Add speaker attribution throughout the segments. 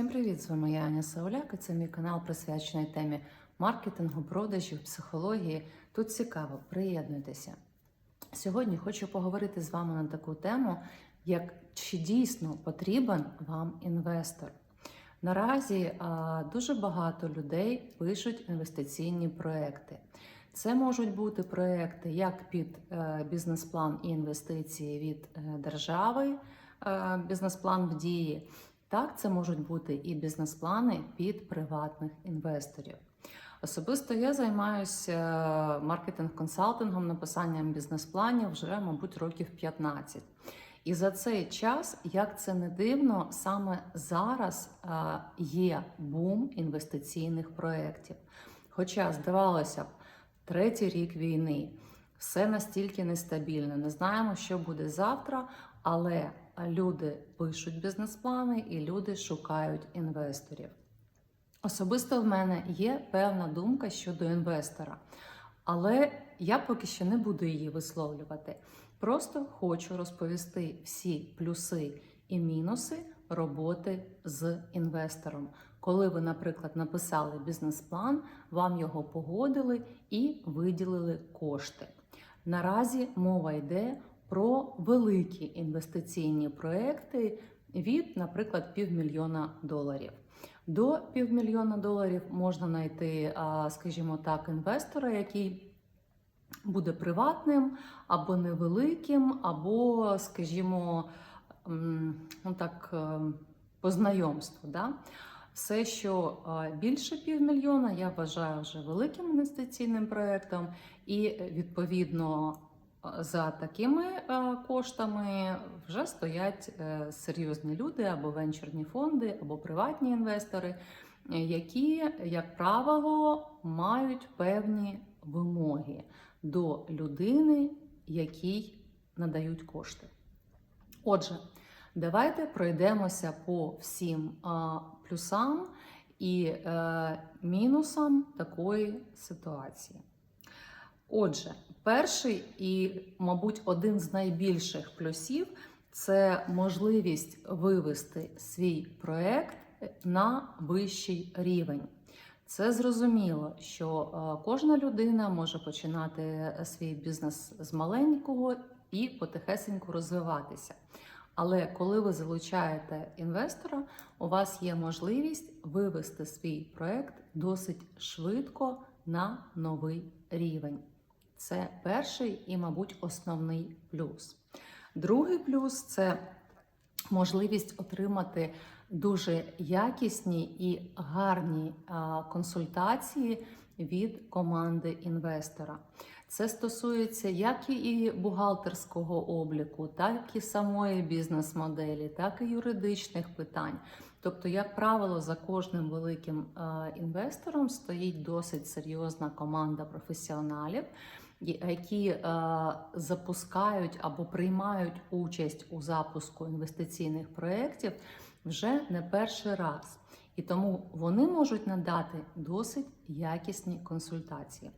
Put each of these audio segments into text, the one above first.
Speaker 1: Всім привіт! З вами я Аня Сауляк і це мій канал присвячений темі маркетингу, продажів, психології. Тут цікаво, приєднуйтеся. Сьогодні хочу поговорити з вами на таку тему, як чи дійсно потрібен вам інвестор. Наразі а, дуже багато людей пишуть інвестиційні проекти. Це можуть бути проекти як під е, бізнес-план і інвестиції від е, держави, е, бізнес-план в дії. Так, це можуть бути і бізнес-плани під приватних інвесторів. Особисто я займаюся маркетинг-консалтингом, написанням бізнес-планів вже, мабуть, років 15. І за цей час, як це не дивно, саме зараз е, є бум інвестиційних проєктів. Хоча, здавалося б, третій рік війни, все настільки нестабільно, не знаємо, що буде завтра, але люди пишуть бізнес-плани і люди шукають інвесторів. Особисто в мене є певна думка щодо інвестора, але я поки що не буду її висловлювати. Просто хочу розповісти всі плюси і мінуси роботи з інвестором. Коли ви, наприклад, написали бізнес-план, вам його погодили і виділили кошти. Наразі мова йде про великі інвестиційні проекти від, наприклад, півмільйона доларів. До півмільйона доларів можна знайти, скажімо так, інвестора, який буде приватним або невеликим, або, скажімо, ну так, по знайомству. Да? Все, що більше півмільйона, я вважаю вже великим інвестиційним проєктом, і відповідно за такими коштами вже стоять е, серйозні люди або венчурні фонди, або приватні інвестори, які, як правило, мають певні вимоги до людини, якій надають кошти. Отже, давайте пройдемося по всім плюсам і е, мінусам такої ситуації. Отже, перший і, мабуть, один з найбільших плюсів це можливість вивести свій проект на вищий рівень. Це зрозуміло, що е, кожна людина може починати свій бізнес з маленького і потихесеньку розвиватися. Але коли ви залучаєте інвестора, у вас є можливість вивести свій проект досить швидко на новий рівень. Це перший і, мабуть, основний плюс. Другий плюс це можливість отримати дуже якісні і гарні консультації від команди інвестора. Це стосується як і бухгалтерського обліку, так і самої бізнес-моделі, так і юридичних питань. Тобто, як правило, за кожним великим інвестором стоїть досить серйозна команда професіоналів які е, запускають або приймають участь у запуску інвестиційних проєктів вже не перший раз. І тому вони можуть надати досить якісні консультації.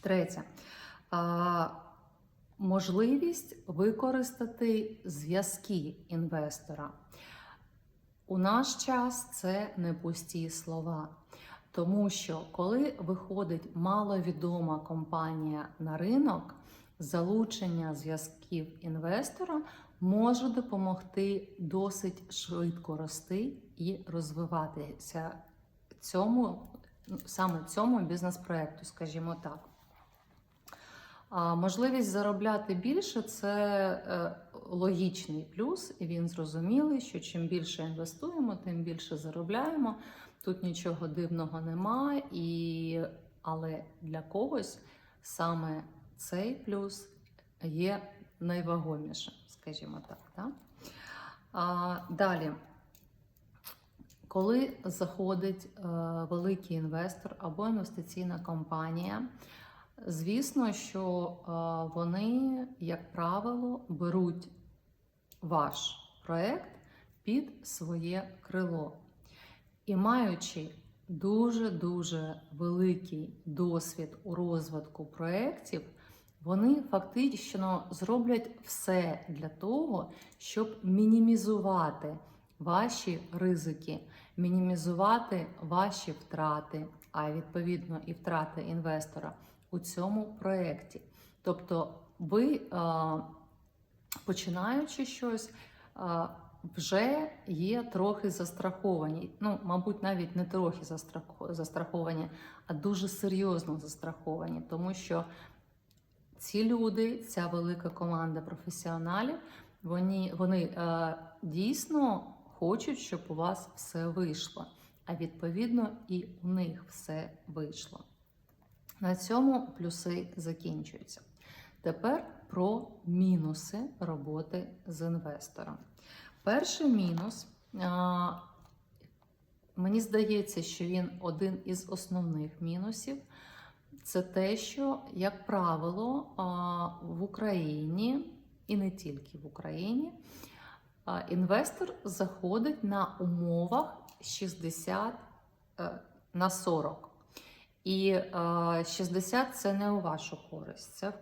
Speaker 1: Третє. Можливість використати зв'язки інвестора. У наш час це не пусті слова. Тому що коли виходить маловідома компанія на ринок, залучення зв'язків інвестора може допомогти досить швидко рости і розвиватися цьому, саме цьому бізнес-проекту, скажімо так. А Можливість заробляти більше це е, логічний плюс, і він зрозумілий, що чим більше інвестуємо, тим більше заробляємо. Тут нічого дивного нема, і... але для когось саме цей плюс є найвагомішим, скажімо так. так? А, Далі, коли заходить е, великий інвестор або інвестиційна компанія, звісно, що е, вони, як правило, беруть ваш проект під своє крило. І маючи дуже-дуже великий досвід у розвитку проєктів, вони фактично зроблять все для того, щоб мінімізувати ваші ризики, мінімізувати ваші втрати, а відповідно і втрати інвестора у цьому проєкті. Тобто, ви, е, починаючи щось, е, вже є трохи застраховані. Ну, мабуть, навіть не трохи застраховані, а дуже серйозно застраховані, тому що ці люди, ця велика команда професіоналів, вони, вони е, дійсно хочуть, щоб у вас все вийшло. А відповідно, і у них все вийшло. На цьому плюси закінчуються. Тепер про мінуси роботи з інвестором. Перший мінус, мені здається, що він один із основних мінусів. Це те, що, як правило, в Україні і не тільки в Україні, інвестор заходить на умовах 60 е, на 40. І е, 60 це не у вашу користь, це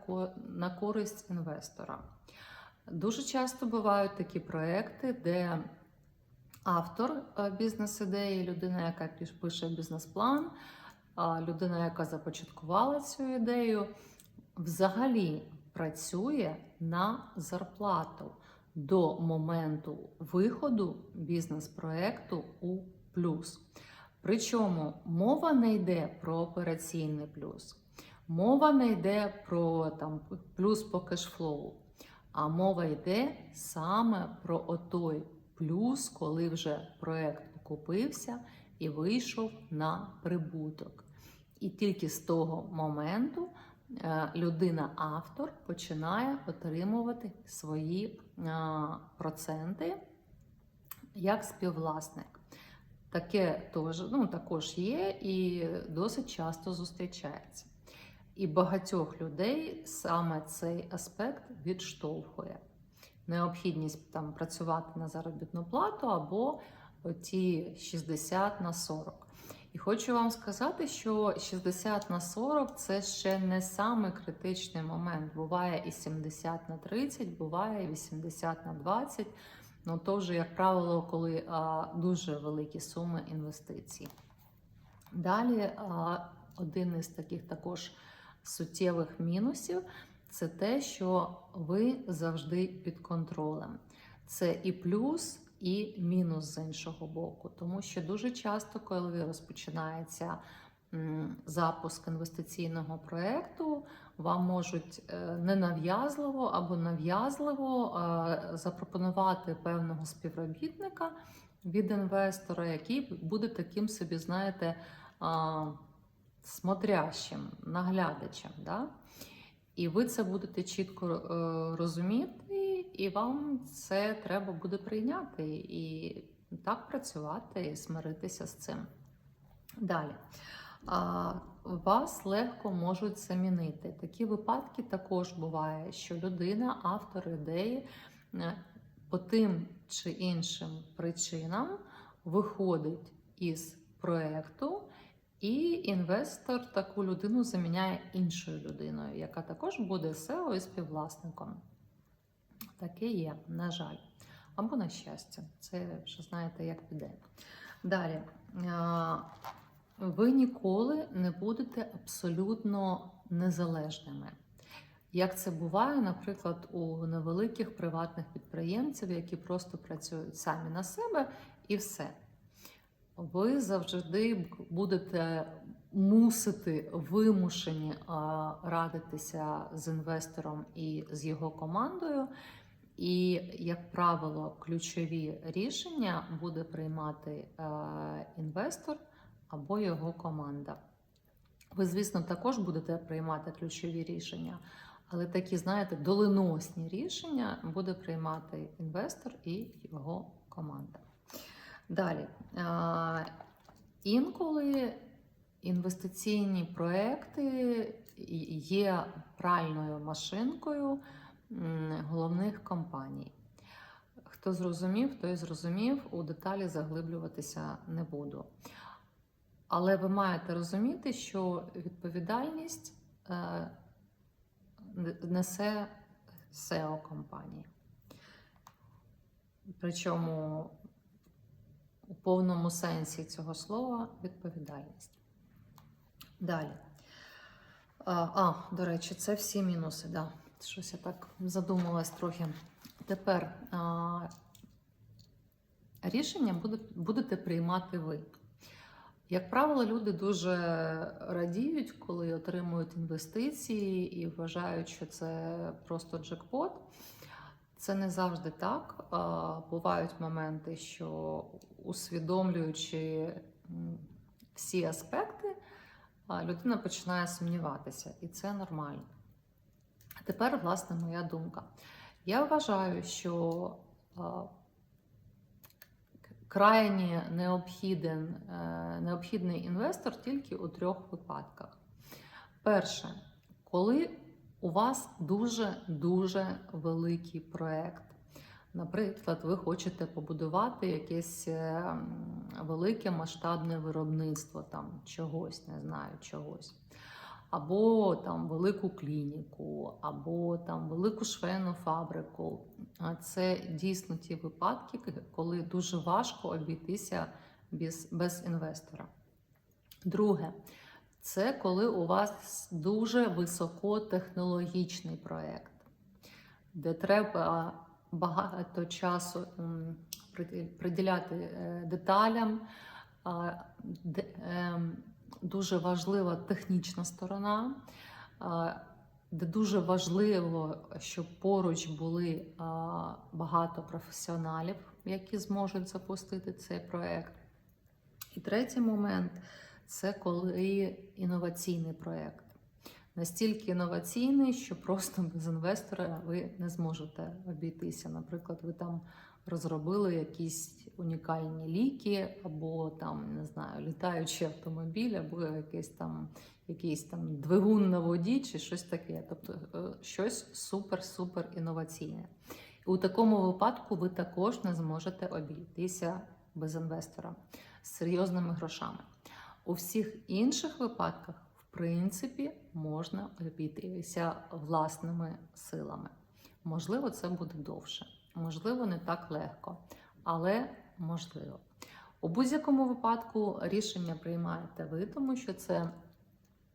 Speaker 1: на користь інвестора. Дуже часто бувають такі проекти, де автор е, бізнес-ідеї, людина, яка пише бізнес-план, людина, яка започаткувала цю ідею, взагалі працює на зарплату до моменту виходу бізнес-проекту у плюс. Причому мова не йде про операційний плюс, мова не йде про там, плюс по кешфлоу, а мова йде саме про отой плюс, коли вже проект окупився і вийшов на прибуток. І тільки з того моменту е, людина-автор починає отримувати свої е, проценти як співвласник. Таке теж, ну, також є і досить часто зустрічається. І багатьох людей саме цей аспект відштовхує. Необхідність там працювати на заробітну плату або ті 60 на 40. І хочу вам сказати, що 60 на 40 це ще не самий критичний момент. Буває і 70 на 30, буває і 80 на 20. Ну, то вже, як правило, коли а, дуже великі суми інвестицій. Далі а, один із таких також суттєвих мінусів це те, що ви завжди під контролем. Це і плюс, і мінус з іншого боку. Тому що дуже часто, коли розпочинається запуск інвестиційного проєкту, вам можуть е, ненав'язливо або нав'язливо е, запропонувати певного співробітника від інвестора, який буде таким собі, знаєте, смотрящим, наглядачем. Да? І ви це будете чітко е, розуміти, і вам це треба буде прийняти і так працювати і смиритися з цим. Далі. Вас легко можуть замінити. Такі випадки також буває, що людина, автор ідеї, е, по тим чи іншим причинам виходить із проекту, і інвестор таку людину заміняє іншою людиною, яка також буде SEO і співвласником. Таке є, на жаль. Або на щастя, це вже знаєте, як піде. Далі. Ви ніколи не будете абсолютно незалежними. Як це буває, наприклад, у невеликих приватних підприємців, які просто працюють самі на себе і все. Ви завжди будете мусити вимушені радитися з інвестором і з його командою. І, як правило, ключові рішення буде приймати е, інвестор або його команда. Ви, звісно, також будете приймати ключові рішення, але такі, знаєте, доленосні рішення буде приймати інвестор і його команда. Далі. Інколи інвестиційні проекти є пральною машинкою головних компаній. Хто зрозумів, той зрозумів, у деталі заглиблюватися не буду. Але ви маєте розуміти, що відповідальність е, несе SEO компанії. Причому повному сенсі цього слова відповідальність. Далі. А, до речі, це всі мінуси. Да. Щось я так задумалась трохи. Тепер а, рішення буде, будете приймати ви. Як правило, люди дуже радіють, коли отримують інвестиції і вважають, що це просто джекпот. Це не завжди так. Бувають моменти, що усвідомлюючи всі аспекти, людина починає сумніватися, і це нормально. Тепер, власне, моя думка. Я вважаю, що крайні необхіден, е, необхідний інвестор тільки у трьох випадках. Перше, коли у вас дуже-дуже великий проект. Наприклад, ви хочете побудувати якесь е, велике масштабне виробництво там чогось, не знаю, чогось. Або там велику клініку, або там велику швейну фабрику. Це дійсно ті випадки, коли дуже важко обійтися без, без інвестора. Друге, це коли у вас дуже високотехнологічний проєкт, де треба багато часу приділяти е, деталям. де- ем, Дуже важлива технічна сторона, де дуже важливо, щоб поруч були багато професіоналів, які зможуть запустити цей проект. І третій момент це коли інноваційний проект. Настільки інноваційний, що просто без інвестора ви не зможете обійтися. Наприклад, ви там розробили якісь унікальні ліки, або там не знаю, літаючий автомобіль, або якийсь там якийсь там двигун на воді, чи щось таке. Тобто е, щось супер-супер інноваційне. І у такому випадку ви також не зможете обійтися без інвестора з серйозними грошами. У всіх інших випадках, в принципі, можна обійтися власними силами. Можливо, це буде довше, можливо, не так легко, але можливо. У будь-якому випадку рішення приймаєте ви, тому що це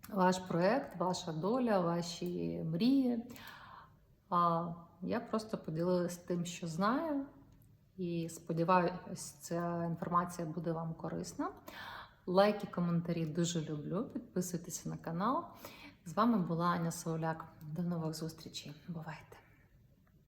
Speaker 1: ваш проект, ваша доля, ваші мрії. А я просто поділилася тим, що знаю, і сподіваюся, ця інформація буде вам корисна. Лайки, коментарі дуже люблю. Підписуйтеся на канал. З вами була Аня Соуляк. До нових зустрічей. Бувайте!